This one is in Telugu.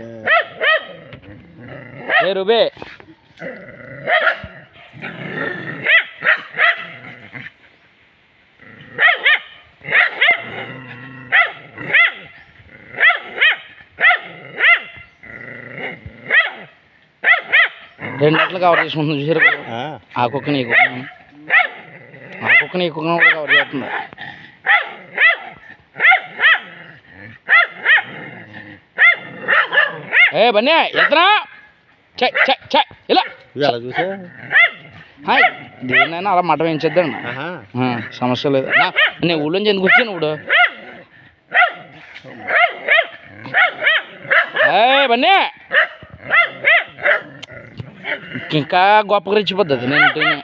Okay. ఏ రూబే? రెండు నెలలు కవర్ చేసుకుంటుంది చూసారు? ఆ. కుక్కని ఈ కుక్కని ఆ కుక్కని ఈ కుక్కని కూడా కవర్ చేస్తుంది ఏ బన్నీ వెళ్తున్నా చై చై చై ఇలా. ఇలా చూసా? హాయ్ దేన్నైనా అలా మటం. ఆ, సమస్య లేదు. నా నేను ఊళ్ళోంచి ఎందుకు వచ్చాను ఇప్పుడు? ఏ బన్నీ. ఇంకా గొప్పగా రెచ్చిపోద్ది నేను ఇంటిని